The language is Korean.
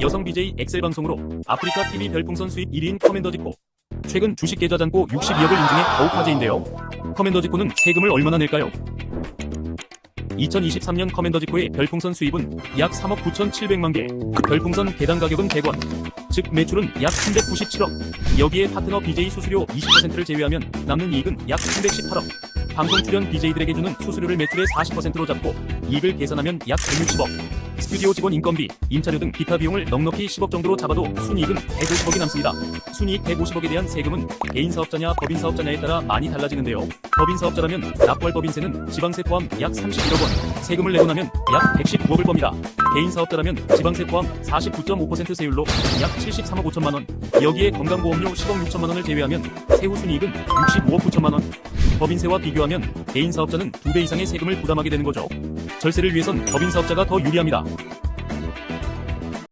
여성 BJ 엑셀 방송으로 아프리카 TV 별풍선 수입 1위인 커맨더 지코. 최근 주식 계좌 잔고 62억을 인증해 더욱 화제인데요. 커맨더 지코는 세금을 얼마나 낼까요? 2023년 커맨더 지코의 별풍선 수입은 약 3억 9,700만 개, 별풍선 개당 가격은 100원, 즉 매출은 약 397억. 여기에 파트너 BJ 수수료 20%를 제외하면 남는 이익은 약 318억. 방송 출연 BJ들에게 주는 수수료를 매출의 40%로 잡고 이익을 계산하면 약 160억. 스튜디오 직원 인건비, 임차료 등 기타 비용을 넉넉히 10억 정도로 잡아도 순이익은 150억이 남습니다. 순이익 150억에 대한 세금은 개인 사업자냐 법인 사업자냐에 따라 많이 달라지는데요. 법인 사업자라면 납부할 법인세는 지방세 포함 약 31억 원, 세금을 내고 나면 약 119억을 법니다. 개인 사업자라면 지방세 포함 49.5% 세율로 약 73억 5천만 원, 여기에 건강보험료 10억 6천만 원을 제외하면 세후 순이익은 65억 9천만 원. 법인세와 비교하면 개인 사업자는 2배 이상의 세금을 부담하게 되는 거죠. 절세를 위해선 법인 사업자가 더 유리합니다.